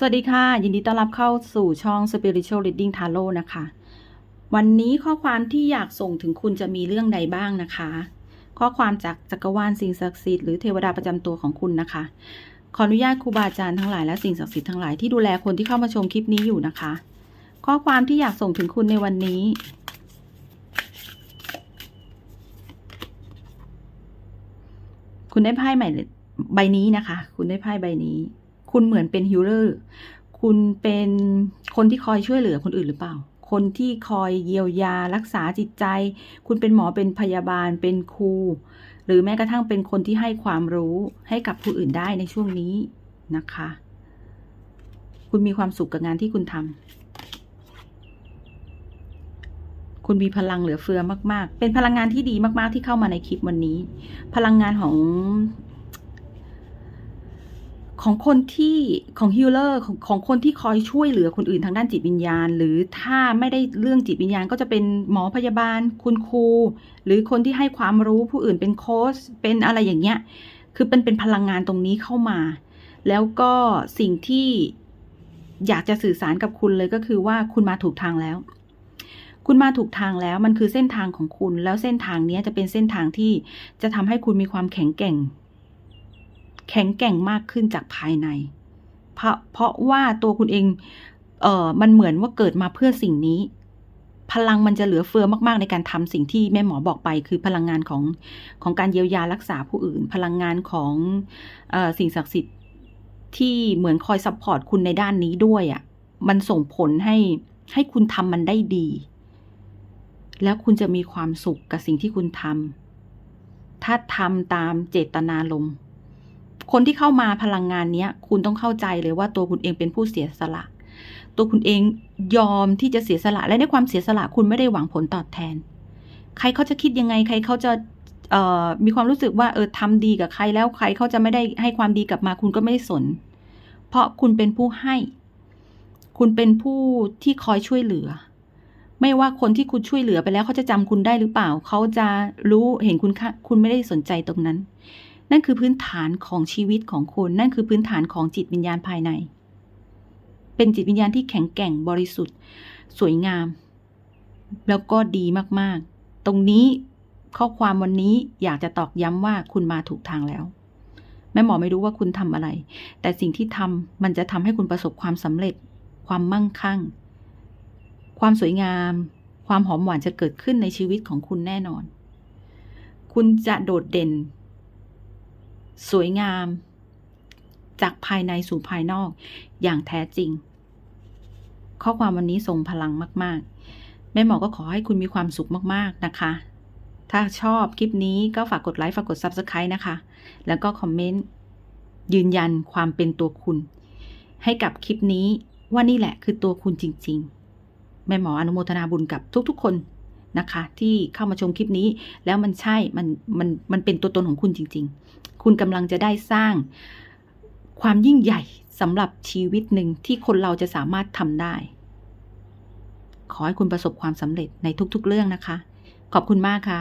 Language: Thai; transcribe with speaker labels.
Speaker 1: สวัสดีค่ะ ยินดีต้อนรับเข้าสู่ช่อง Spiritual Reading Tarot นะคะ วันนี้ข้อความที่อยากส่งถึงคุณจะมีเรื่องใดบ้างนะคะ ข้อความจากจักรวาลสิ่งศักดิ์สิทธิ์หรือเทวดาประจำตัวของคุณนะคะ ขออนุญาตครูบาอาจารย์ทั้งหลายและสิ่งศักดิ์สิทธิ์ทั้งหลายที่ดูแลคนที่เข้ามาชมคลิปนี้อยู่นะคะ ข้อความที่อยากส่งถึงคุณในวันนี้คุณได้ไพ่ใหม่ใบนี้นะคะ คุณได้ไพ่ใบนี้ คุณเหมือนเป็นฮิลเลอร์คุณเป็นคนที่คอยช่วยเหลือคนอื่นหรือเปล่า คนที่คอยเยียวยารักษาจิตใจ คุณเป็นหมอเป็นพยาบาลเป็นครู หรือแม้กระทั่งเป็นคนที่ให้ความรู้ให้กับผู้อื่นได้ในช่วงนี้นะคะ คุณมีความสุขกับงานที่คุณทำคุณมีพลังเหลือเฟือมาก ๆ เป็นพลังงานที่ดีมาก ๆ ที่เข้ามาในคลิปวันนี้ พลังงานของ ของคนที่ของฮิลเลอร์ของของคนที่คอยช่วยเหลือคนอื่นทางด้านจิตวิญญาณ หรือถ้าไม่ได้เรื่องจิตวิญญาณ ก็จะเป็นหมอพยาบาล คุณครู หรือคนที่ให้ความรู้ผู้อื่นเป็นโค้ชเป็นอะไรอย่างเงี้ยคือเป็นเป็นพลังงานตรงนี้เข้ามา แล้วก็สิ่งที่อยากจะสื่อสารกับคุณเลยก็คือว่าคุณมาถูกทางแล้ว คุณมาถูกทางแล้วมันคือเส้นทางของคุณ แล้วเส้นทางนี้จะเป็นเส้นทางที่จะทำให้คุณมีความแข็งแกร่ง แข็งแกร่งมากขึ้นจากภายใน เพราะเพราะว่าตัวคุณเองเอ่อมันเหมือนว่าเกิดมาเพื่อสิ่งนี้ พลังมันจะเหลือเฟือมากๆ ในการทำสิ่งที่แม่หมอบอกไป คือพลังงานของของการเยียวยารักษาผู้อื่น พลังงานของเอ่อสิ่งศักดิ์สิทธิ์ที่เหมือนคอยซัพพอร์ตคุณในด้านนี้ด้วยอะ่ะมันส่งผลให้ให้คุณทำมันได้ดี แล้วคุณจะมีความสุขกับสิ่งที่คุณทำถ้าทำตามเจตนารมณ์ คนที่เข้ามาพลังงานเนี้ย คุณต้องเข้าใจเลยว่าตัวคุณเองเป็นผู้เสียสละ ตัวคุณเองยอมที่จะเสียสละและในความเสียสละคุณไม่ได้หวังผลตอบแทน ใครเขาจะคิดยังไง ใครเขาจะมีความรู้สึกว่าเออทำดีกับใครแล้วใครเขาจะไม่ได้ให้ความดีกลับมา คุณก็ไม่ได้สน เพราะคุณเป็นผู้ให้ คุณเป็นผู้ที่คอยช่วยเหลือ ไม่ว่าคนที่คุณช่วยเหลือไปแล้วเขาจะจำคุณได้หรือเปล่า เขาจะรู้เห็นคุณค่าคุณไม่ได้สนใจตรงนั้น นั่นคือพื้นฐานของชีวิตของคุณนั่นคือพื้นฐานของจิตวิญญาณภายใน เป็นจิตวิญญาณที่แข็งแกร่งบริสุทธิ์ สวยงาม แล้วก็ดีมากๆ ตรงนี้ข้อความวันนี้อยากจะตอกย้ำว่าคุณมาถูกทางแล้ว แม่หมอไม่รู้ว่าคุณทำอะไร แต่สิ่งที่ทำมันจะทำให้คุณประสบความสำเร็จ ความมั่งคั่ง ความสวยงาม ความหอมหวานจะเกิดขึ้นในชีวิตของคุณแน่นอน คุณจะโดดเด่น สวยงาม จากภายในสู่ภายนอกอย่างแท้จริง ข้อความวันนี้ทรงพลังมาก ๆ แม่หมอก็ขอให้คุณมีความสุขมาก ๆ นะคะ ถ้าชอบคลิปนี้ก็ฝากกดไลค์ฝากกด Subscribe นะคะ แล้วก็คอมเมนต์ยืนยันความเป็นตัวคุณ ให้กับคลิปนี้ว่านี่แหละคือตัวคุณจริง ๆ แม่หมออนุโมทนาบุญกับทุก ๆ คน นะคะ ที่เข้ามาชมคลิปนี้ แล้วมันใช่มันมันมันเป็นตัวตนของคุณจริง ๆ คุณกำลังจะได้สร้างความยิ่งใหญ่สำหรับชีวิตหนึ่งที่คนเราจะสามารถทำได้ ขอให้คุณประสบความสำเร็จในทุกๆเรื่องนะคะ ขอบคุณมากค่ะ